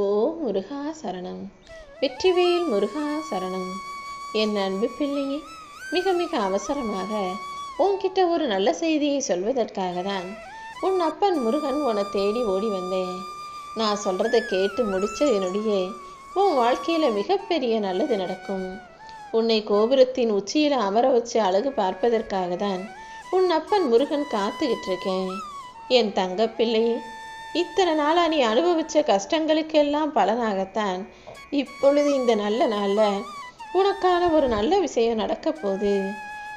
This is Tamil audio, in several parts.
ஓ முருகா சரணம். வெற்றிவேல் முருகா சரணம். என் அன்பு பிள்ளையே மிக மிக அவசரமாக உன்கிட்ட ஒரு நல்ல செய்தியை சொல்வதற்காக தான் உன் அப்பன் முருகன் உன்னை தேடி ஓடி வந்தேன். நான் சொல்கிறத கேட்டு முடிச்ச என்னுடைய உன் வாழ்க்கையில் மிகப்பெரிய நல்லது நடக்கும். உன்னை கோபுரத்தின் உச்சியில் அமர வச்சு அழகு பார்ப்பதற்காக தான் உன் அப்பன் முருகன் காத்துக்கிட்டு இருக்கேன். என் தங்கப்பிள்ளையே இத்தனை நாளாக நீ அனுபவித்த கஷ்டங்களுக்கெல்லாம் பலனாகத்தான் இப்பொழுது இந்த நல்ல நாளில் உனக்கான ஒரு நல்ல விஷயம் நடக்கப் போகுது.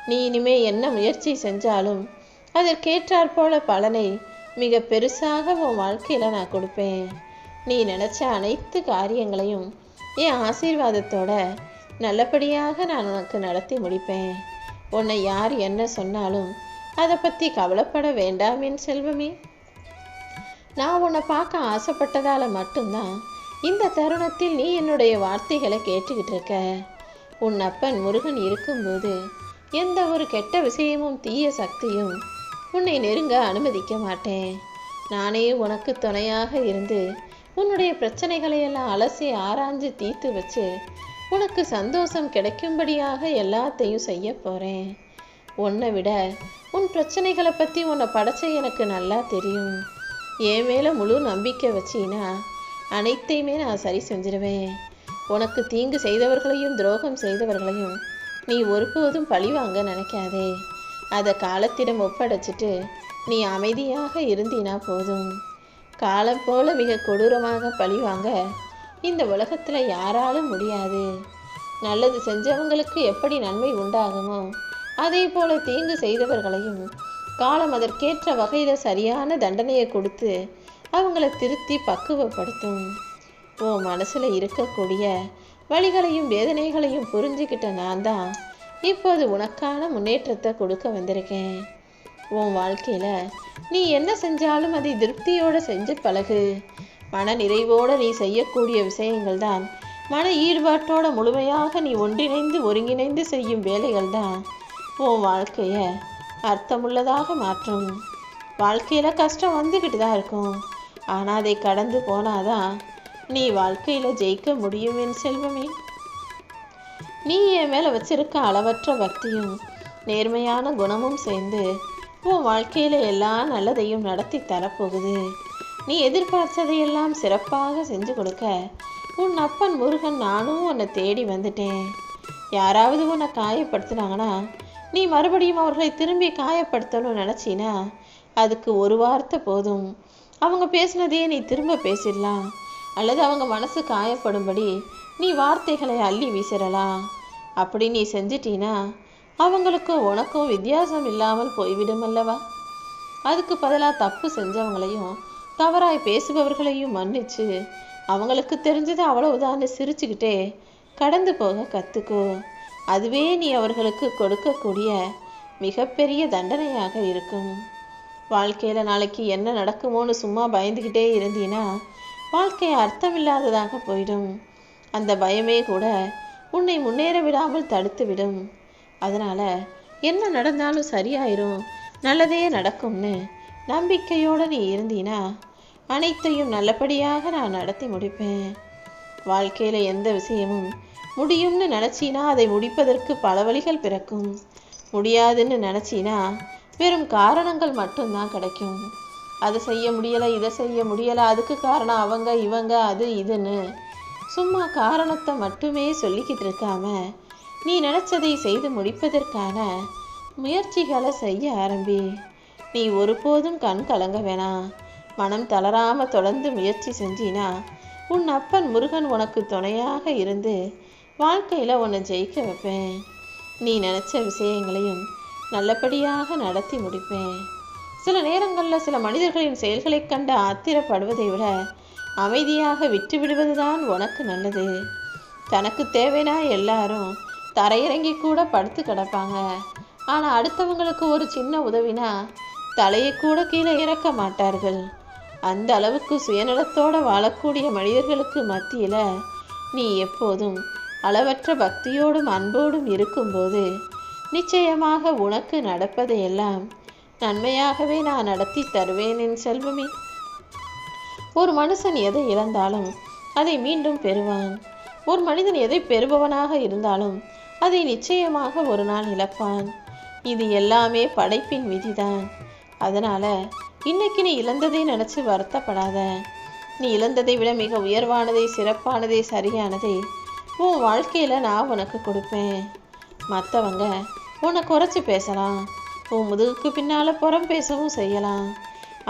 நீ இனிமே என்ன முயற்சி செஞ்சாலும் அதற்கேற்றாற்போல பலனை மிக பெருசாக உன் வாழ்க்கையில் நான் கொடுப்பேன். நீ நினச்ச அனைத்து காரியங்களையும் என் ஆசீர்வாதத்தோட நல்லபடியாக நான் உனக்கு நடத்தி முடிப்பேன். உன்னை யார் என்ன சொன்னாலும் அதை பற்றி கவலைப்பட வேண்டாம் என் செல்வமே. நான் உன்னை பார்க்க ஆசைப்பட்டதால் மட்டும்தான் இந்த தருணத்தில் நீ என்னுடைய வார்த்தைகளை கேட்டுக்கிட்டு இருக்க. உன் அப்பன் முருகன் இருக்கும்போது எந்த ஒரு கெட்ட விஷயமும் தீய சக்தியும் உன்னை நெருங்க அனுமதிக்க மாட்டேன். நானே உனக்கு துணையாக இருந்து உன்னுடைய பிரச்சனைகளை எல்லாம் அலசி ஆராய்ஞ்சு தீர்த்து வச்சு உனக்கு சந்தோஷம் கிடைக்கும்படியாக எல்லாத்தையும் செய்ய போகிறேன் உன்னை விட உன் பிரச்சனைகளை பற்றி உன்னை படைச்ச எனக்கு நல்லா தெரியும். என் மேலே முழு நம்பிக்கை வச்சினா அனைத்தையுமே நான் சரி செஞ்சிருவேன். உனக்கு தீங்கு செய்தவர்களையும் துரோகம் செய்தவர்களையும் நீ ஒருபோதும் பழி வாங்க நினைக்காதே. அதை காலத்திடம் ஒப்படைச்சிட்டு நீ அமைதியாக இருந்தினா போதும். காலம் போல மிக கொடூரமாக பழி வாங்க இந்த உலகத்தில் யாராலும் முடியாது. நல்லது செஞ்சவங்களுக்கு எப்படி நன்மை உண்டாகுமோ அதே போல தீங்கு செய்தவர்களையும் காலம் அதற்கேற்ற வகையில் சரியான தண்டனையை கொடுத்து அவங்கள திருத்தி பக்குவப்படுத்தும். ஓ மனசில் இருக்கக்கூடிய வழிகளையும் வேதனைகளையும் புரிஞ்சுக்கிட்ட நான் தான் இப்போது உனக்கான முன்னேற்றத்தை கொடுக்க வந்திருக்கேன். உன் வாழ்க்கையில் நீ என்ன செஞ்சாலும் அதை திருப்தியோடு செஞ்சு பழகு. மன நிறைவோடு நீ செய்யக்கூடிய விஷயங்கள் தான் மன ஈடுபாட்டோட முழுமையாக நீ ஒன்றிணைந்து ஒருங்கிணைந்து செய்யும் வேலைகள் தான் உன் வாழ்க்கையை அர்த்தமுள்ளதாக மாற்றும். வாழ்க்கையில் கஷ்டம் வந்துக்கிட்டு தான் இருக்கும். ஆனால் அதை கடந்து போனாதான் நீ வாழ்க்கையில் ஜெயிக்க முடியும் என் செல்வமே. நீ என் மேலே வச்சிருக்க அளவற்ற பக்தியும் நேர்மையான குணமும் சேர்ந்து உன் வாழ்க்கையில் எல்லா நல்லதையும் நடத்தி தரப்போகுது. நீ எதிர்பார்த்ததையெல்லாம் சிறப்பாக செஞ்சு கொடுக்க உன் அப்பன் முருகன் நானும் உன்னை தேடி வந்துட்டேன். யாராவது உன்னை காயப்படுத்தினாங்கன்னா நீ மறுபடியும் அவர்களை திரும்பி காயப்படுத்தணும்னு நினச்சினா? அதுக்கு ஒரு வார்த்தை போதும். அவங்க பேசினதையே நீ திரும்ப பேசிடலாம். அல்லது அவங்க மனசு காயப்படும்படி நீ வார்த்தைகளை அள்ளி வீசிடலாம். அப்படி நீ செஞ்சிட்டீனா அவங்களுக்கும் உனக்கும் வித்தியாசம் இல்லாமல் போய்விடும் அல்லவா? அதுக்கு பதிலாக தப்பு செஞ்சவங்களையும் தவறாய் பேசுபவர்களையும் மன்னிச்சு அவங்களுக்கு தெரிஞ்சது அவ்வளவுதான்னு சிரிச்சுக்கிட்டே கடந்து போக கற்றுக்கோ அதுவே நீ அவர்களுக்கு கொடுக்கக்கூடிய மிகப்பெரிய தண்டனையாக இருக்கும். வாழ்க்கையில் நாளைக்கு என்ன நடக்குமோன்னு சும்மா பயந்துக்கிட்டே இருந்தீன்னா வாழ்க்கை அர்த்தமில்லாததாக போயிடும். அந்த பயமே கூட உன்னை முன்னேற விடாமல் தடுத்து விடும் அதனால் என்ன நடந்தாலும் சரியாயிரும் நல்லதே நடக்கும்னு நம்பிக்கையோடு நீ இருந்தீனா அனைத்தையும் நல்லபடியாக நான் நடத்தி முடிப்பேன். வாழ்க்கையில் எந்த விஷயமும் முடியும்னு நினச்சினா அதை முடிப்பதற்கு பல வழிகள் பிறக்கும். முடியாதுன்னு நினச்சினா வெறும் காரணங்கள் மட்டும்தான் கிடைக்கும். அதை செய்ய முடியலை இதை செய்ய முடியலை அதுக்கு காரணம் அவங்க இவங்க அது இதுன்னு. சும்மா காரணத்தை மட்டுமே சொல்லிக்கிட்டு இருக்காம நீ நினச்சதை செய்து முடிப்பதற்கான முயற்சிகளை செய்ய ஆரம்பி. நீ ஒருபோதும் கண் கலங்க வேணாம். மனம் தளராம தொடர்ந்து முயற்சி செஞ்சினா உன் அப்பன் முருகன் உனக்கு துணையாக இருந்து வாழ்க்கையில் உன்னை ஜெயிக்க வைப்பேன். நீ நினச்ச விஷயங்களையும் நல்லபடியாக நடத்தி முடிப்பேன். சில நேரங்களில் சில மனிதர்களின் செயல்களை கண்டு ஆத்திரப்படுவதை விட அமைதியாக விட்டு விடுவதுதான் உனக்கு நல்லது. தனக்கு தேவைனா எல்லாரும் தரையிறங்கி கூட படுத்து கிடப்பாங்க. ஆனால் அடுத்தவங்களுக்கு ஒரு சின்ன உதவினா தலையை கூட கீழே இறக்க மாட்டார்கள். அந்த அளவுக்கு சுயநலத்தோடு வாழக்கூடிய மனிதர்களுக்கு மத்தியில் நீ எப்போதும் அளவற்ற பக்தியோடும் அன்போடும் இருக்கும்போது நிச்சயமாக உனக்கு நடப்பதையெல்லாம் நன்மையாகவே நான் நடத்தி தருவேன் என் செல்வமே. ஒரு மனுஷன் எதை இழந்தாலும் அதை மீண்டும் பெறுவான். ஒரு மனிதன் எதை பெறுபவனாக இருந்தாலும் அதை நிச்சயமாக ஒரு நாள் இழப்பான். இது எல்லாமே படைப்பின் விதிதான். அதனால இன்னைக்கு நீ இழந்ததை நினைச்சு வருத்தப்படாத. நீ இழந்ததை விட மிக உயர்வானதை சிறப்பானதை சரியானதை உன் வாழ்க்கையில் நான் உனக்கு கொடுப்பேன். மற்றவங்க உன்னை குறைச்சி பேசலாம். உன் முதுகுக்கு பின்னால புறம் பேசவும் செய்யலாம்.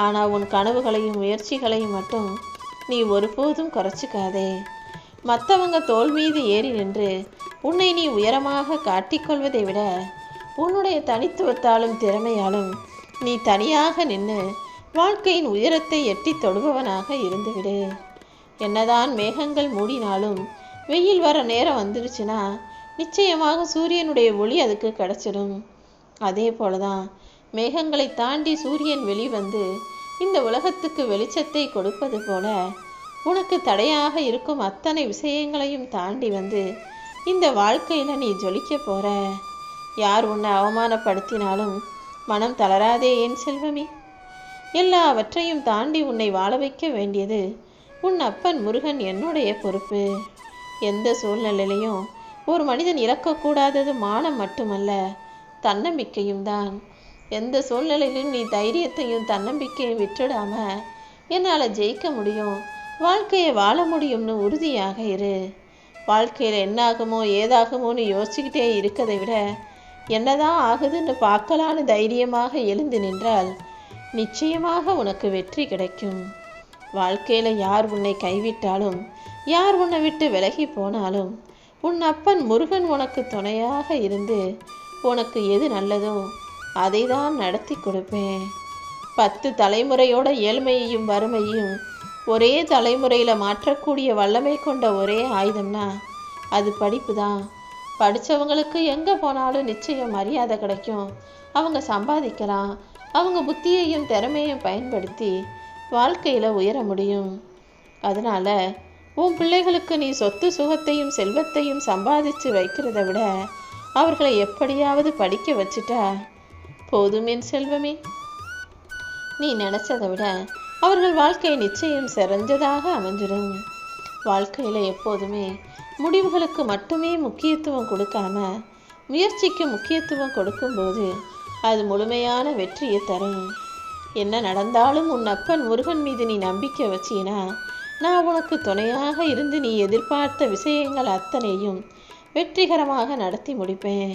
ஆனால் உன் கனவுகளையும் முயற்சிகளையும் மட்டும் நீ ஒருபோதும் குறைச்சிக்காதே. மற்றவங்க தோல் மீது ஏறி நின்று உன்னை நீ உயரமாக காட்டிக்கொள்வதை விட உன்னுடைய தனித்துவத்தாலும் திறமையாலும் நீ தனியாக நின்று வாழ்க்கையின் உயரத்தை எட்டி தொடுபவனாக இருந்துவிடு. என்னதான் மேகங்கள் மூடினாலும் வெயில் வர நேரம் வந்துடுச்சுன்னா நிச்சயமாக சூரியனுடைய ஒளி அதுக்கு கிடச்சிடும். அதே போல தான் மேகங்களை தாண்டி சூரியன் வெளிவந்து இந்த உலகத்துக்கு வெளிச்சத்தை கொடுப்பது போல உனக்கு தடையாக இருக்கும் அத்தனை விஷயங்களையும் தாண்டி வந்து இந்த வாழ்க்கையில் நீ ஜொலிக்க போற. யார் உன்னை அவமானப்படுத்தினாலும் மனம் தளராதே என் செல்வமே. எல்லாவற்றையும் தாண்டி உன்னை வாழ வைக்க வேண்டியது உன் அப்பன் முருகன் என்னுடைய பொறுப்பு. எந்த சூழ்நிலையிலையும் ஒரு மனிதன் இறக்கக்கூடாதது மானம் மட்டுமல்ல தன்னம்பிக்கையும் தான். எந்த சூழ்நிலையிலும் நீ தைரியத்தையும் தன்னம்பிக்கையும் விட்டுடாம என்னால் ஜெயிக்க முடியும் வாழ்க்கையை வாழ முடியும்னு உறுதியாக இரு. வாழ்க்கையில் என்னாகுமோ ஏதாகுமோன்னு யோசிச்சுக்கிட்டே இருக்கதை விட என்னதான் ஆகுதுன்னு பார்க்கலான்னு தைரியமாக எழுந்து நின்றால் நிச்சயமாக உனக்கு வெற்றி கிடைக்கும். வாழ்க்கையில் யார் உன்னை கைவிட்டாலும் யார் உன்னை விட்டு விலகி போனாலும்? உன் அப்பன் முருகன் உனக்கு துணையாக இருந்து உனக்கு எது நல்லதோ அதை தான் நடத்தி கொடுப்பேன். பத்து தலைமுறையோட ஏழ்மையையும் வறுமையும் ஒரே தலைமுறையில் மாற்றக்கூடிய வல்லமை கொண்ட ஒரே ஆயுதம்னா அது படிப்பு தான் படித்தவங்களுக்கு எங்கே போனாலும் நிச்சயம் மரியாதை கிடைக்கும். அவங்க சம்பாதிக்கலாம். அவங்க புத்தியையும் திறமையும் பயன்படுத்தி வாழ்க்கையில் உயர முடியும். அதனால் உன் பிள்ளைகளுக்கு நீ சொத்து சுகத்தையும் செல்வத்தையும் சம்பாதிச்சு வைக்கிறத விட அவர்களை எப்படியாவது படிக்க வச்சுட்டா. போதும் என் செல்வமே. நீ நினைச்சதை விட அவர்கள் வாழ்க்கை நிச்சயம் சிறந்ததாக அமைஞ்சிடும். வாழ்க்கையில் எப்போதுமே முடிவுகளுக்கு மட்டுமே முக்கியத்துவம் கொடுக்காம முயற்சிக்கு முக்கியத்துவம் கொடுக்கும்போது அது முழுமையான வெற்றியை தரும். என்ன நடந்தாலும் உன் அப்பன் முருகன் மீது நீ நம்பிக்கை வச்சீனா நான் உனக்கு துணையாக இருந்து நீ எதிர்பார்த்த விஷயங்கள் அத்தனையும் வெற்றிகரமாக நடத்தி முடிப்பேன்.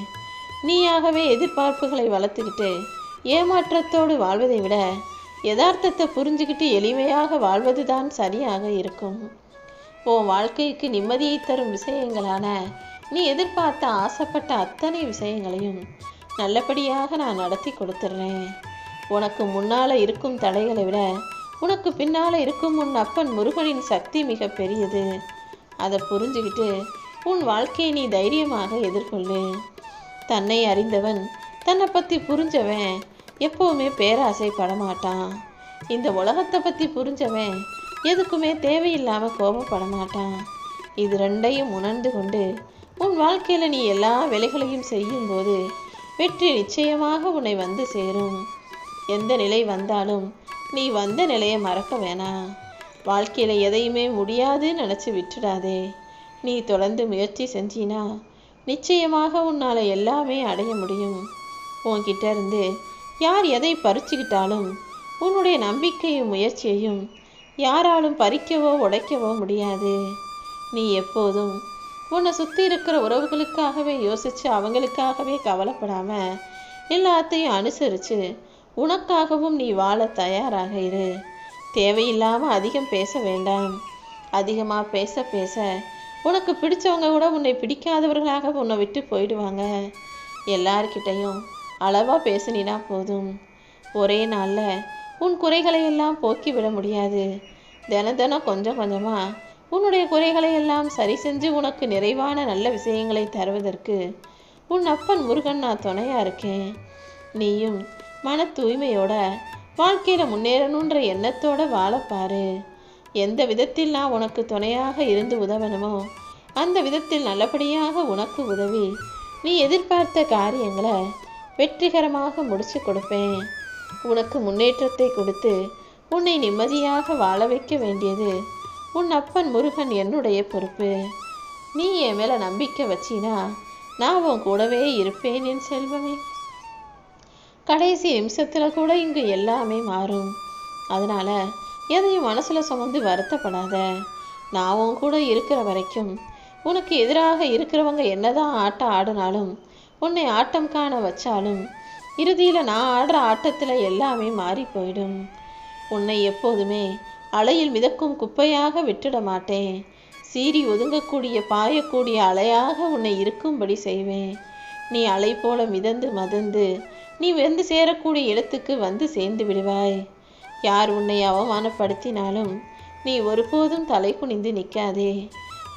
நீயாகவே எதிர்பார்ப்புகளை வளர்த்துக்கிட்டு ஏமாற்றத்தோடு வாழ்வதை விட யதார்த்தத்தை புரிஞ்சுக்கிட்டு எளிமையாக வாழ்வதுதான் சரியாக இருக்கும். உன் வாழ்க்கைக்கு நிம்மதியை தரும் விஷயங்களான நீ எதிர்பார்த்த ஆசைப்பட்ட அத்தனை விஷயங்களையும் நல்லபடியாக நான் நடத்தி கொடுத்துட்றேன். உனக்கு முன்னால் இருக்கும் தடைகளை விட உனக்கு பின்னால இருக்கும் உன் அப்பன் முருகனின் சக்தி மிக பெரியது. அதை புரிஞ்சுக்கிட்டு உன் வாழ்க்கையை நீ தைரியமாக எதிர்கொள்ளு. தன்னை அறிந்தவன் தன்னை பற்றி புரிஞ்சவன் எப்பவுமே பேராசை படமாட்டான். இந்த உலகத்தை பற்றி புரிஞ்சவன் எதுக்குமே தேவையில்லாமல் கோபப்பட மாட்டான் இது ரெண்டையும் உணர்ந்து கொண்டு உன் வாழ்க்கையில் நீ எல்லா வேலைகளையும் செய்யும்போது வெற்றி நிச்சயமாக உன்னை வந்து சேரும். எந்த நிலை வந்தாலும் நீ வந்த நிலையை மறக்க வேணாம். வாழ்க்கையில் எதையுமே முடியாதுன்னு நினச்சி விட்டுடாதே. நீ தொடர்ந்து முயற்சி செஞ்சினா நிச்சயமாக உன்னால் எல்லாமே அடைய முடியும். உன்கிட்ட இருந்து யார் எதை பறிச்சுக்கிட்டாலும் உன்னுடைய நம்பிக்கையும் முயற்சியையும் யாராலும் பறிக்கவோ உடைக்கவோ முடியாது. நீ எப்போதும் உன்னை சுற்றி இருக்கிற உறவுகளுக்காகவே யோசித்து அவங்களுக்காகவே கவலைப்படாமல் எல்லாத்தையும் அனுசரித்து உனக்காகவும் நீ வாழ தயாராக இரு. தேவையில்லாமல் அதிகம் பேச வேண்டாம். அதிகமாக பேச பேச உனக்கு பிடிச்சவங்க கூட உன்னை பிடிக்காதவர்களாக உன்னை விட்டு போயிடுவாங்க. எல்லார்கிட்டையும் அளவாக பேசுனா போதும். ஒரே நாளில் உன் குறைகளை எல்லாம் போக்கி விட முடியாது. தின தினம் கொஞ்சம் கொஞ்சமாக உன்னுடைய குறைகளை எல்லாம் சரி செஞ்சு உனக்கு நிறைவான நல்ல விஷயங்களை தருவதற்கு உன் அப்பன் முருகன் நான் துணையாக இருக்கேன். நீயும் மன தூய்மையோட வாழ்க்கையில் முன்னேறணுன்ற எண்ணத்தோட வாழப்பாரு எந்த விதத்தில் நான் உனக்கு துணையாக இருந்து உதவணுமோ அந்த விதத்தில் நல்லபடியாக உனக்கு உதவி. நீ எதிர்பார்த்த காரியங்களை வெற்றிகரமாக முடிச்சு கொடுப்பேன். உனக்கு முன்னேற்றத்தை கொடுத்து உன்னை நிம்மதியாக வாழ வைக்க வேண்டியது உன் அப்பன் முருகன் என்னுடைய பொறுப்பு. நீ என் மேலே நம்பிக்கை வச்சினா நான் உன் கூடவே இருப்பேன் என் செல்வமே. கடைசி நிமிஷத்தில் கூட இங்கே எல்லாமே மாறும். அதனால் எதையும் மனசில் சுமந்து வருத்தப்படாத. நான் உன் கூட இருக்கிற வரைக்கும் உனக்கு எதிராக இருக்கிறவங்க என்னதான் ஆட்டம் ஆடினாலும் உன்னை ஆட்டம் காண வச்சாலும் இறுதியில் நான் ஆடுற ஆட்டத்தில் எல்லாமே மாறி போயிடும். உன்னை எப்போதுமே அலையில் மிதக்கும் குப்பையாக விட்டுட மாட்டேன். சீறி ஒதுங்கக்கூடிய பாயக்கூடிய அலையாக உன்னை இருக்கும்படி செய்வேன். நீ அலை போல மிதந்து மதந்து நீ வந்து சேரக்கூடிய இடத்துக்கு வந்து சேர்ந்து விடுவாய். யார் உன்னை அவமானப்படுத்தினாலும் நீ ஒருபோதும் தலை குனிந்து நிற்காதே.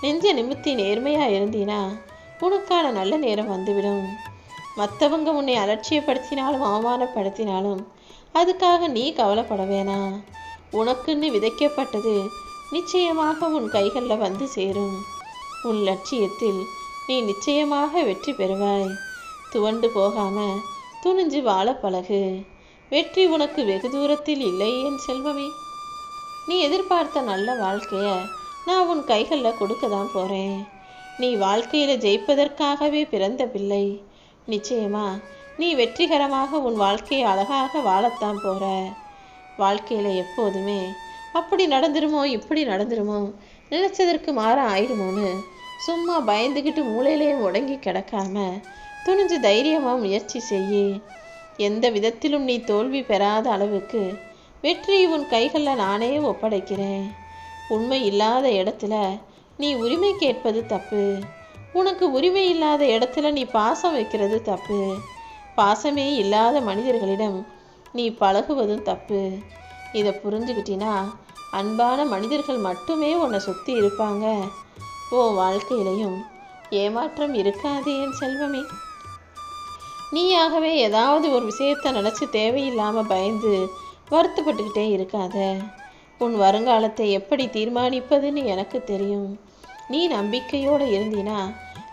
நெஞ்ச நிமித்தி நேர்மையா இருந்தீனா உனக்கான நல்ல நேரம் வந்துவிடும். மற்றவங்க உன்னை அலட்சியப்படுத்தினாலும் அவமானப்படுத்தினாலும் அதுக்காக நீ கவலைப்பட வேணாம் உனக்குன்னு விதைக்கப்பட்டது நிச்சயமாக உன் கைகளில் வந்து சேரும். உன் லட்சியத்தில் நீ நிச்சயமாக வெற்றி பெறுவாய். துவண்டு போகாம துணிஞ்சு வாழ பழகு. வெற்றி உனக்கு வெகு தூரத்தில் இல்லை என் செல்வமே. நீ எதிர்பார்த்த நல்ல வாழ்க்கைய நான் உன் கைகளில் கொடுக்க தான் போகிறேன் நீ வாழ்க்கையில் ஜெயிப்பதற்காகவே பிறந்த பிள்ளை. நிச்சயமா நீ வெற்றிகரமாக உன் வாழ்க்கையை அழகாக வாழத்தான் போகிற வாழ்க்கையில் எப்போதுமே அப்படி நடந்துருமோ இப்படி நடந்துருமோ நினைச்சதற்கு மாற ஆயிடுமோன்னு சும்மா பயந்துக்கிட்டு மூளையிலேயே முடங்கி கிடக்காம துணிஞ்சு தைரியமாக முயற்சி செய்யி. எந்த விதத்திலும் நீ தோல்வி பெறாத அளவுக்கு வெற்றி உன் கைகளில் நானே ஒப்படைக்கிறேன். உண்மை இல்லாத இடத்துல நீ உரிமை கேட்பது தப்பு. உனக்கு உரிமை இல்லாத இடத்துல நீ பாசம் வைக்கிறது தப்பு. பாசமே இல்லாத மனிதர்களிடம் நீ பழகுவதும் தப்பு. இதை புரிஞ்சுக்கிட்டினா அன்பான மனிதர்கள் மட்டுமே உன்னை சுற்றி இருப்பாங்க. ஓ வாழ்க்கையிலையும் ஏமாற்றம் இருக்காது என் செல்வமே. நீயாகவே ஏதாவது ஒரு விஷயத்தை நினச்சி தேவையில்லாமல் பயந்து வருத்தப்பட்டுக்கிட்டே இருக்காத. உன் வருங்காலத்தை எப்படி தீர்மானிப்பதுன்னு எனக்கு தெரியும். நீ நம்பிக்கையோடு இருந்தினா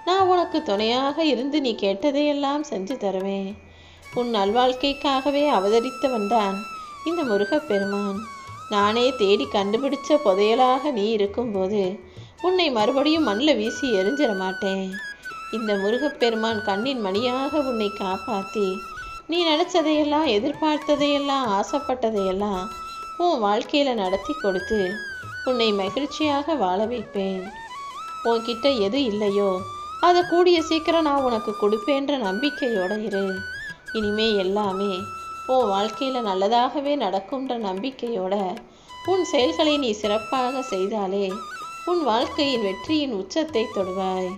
நான் உனக்கு துணையாக இருந்து நீ கேட்டதையெல்லாம் செஞ்சு தருவேன். உன் நல்வாழ்க்கைக்காகவே அவதரித்தவன் தான் இந்த முருகப்பெருமான். நானே தேடி கண்டுபிடிச்ச புதையலாக நீ இருக்கும்போது உன்னை மறுபடியும் மண்ணில் வீசி எரிஞ்சிட மாட்டேன். இந்த முருகப்பெருமான் கண்ணின் மணியாக உன்னை காப்பாற்றி நீ நினச்சதையெல்லாம் எதிர்பார்த்ததையெல்லாம் ஆசைப்பட்டதையெல்லாம் உன் வாழ்க்கையில் நடத்தி கொடுத்து உன்னை மகிழ்ச்சியாக வாழ வைப்பேன். உன்கிட்ட எது இல்லையோ அதை கூடிய சீக்கிரம் நான் உனக்கு கொடுப்பேன்ற நம்பிக்கையோட இரு. இனிமே எல்லாமே உன் வாழ்க்கையில் நல்லதாகவே நடக்கும்ன்ற நம்பிக்கையோட உன் செயல்களை நீ சிறப்பாக செய்தாலே உன் வாழ்க்கையின் வெற்றியின் உச்சத்தை தொடுவாய்.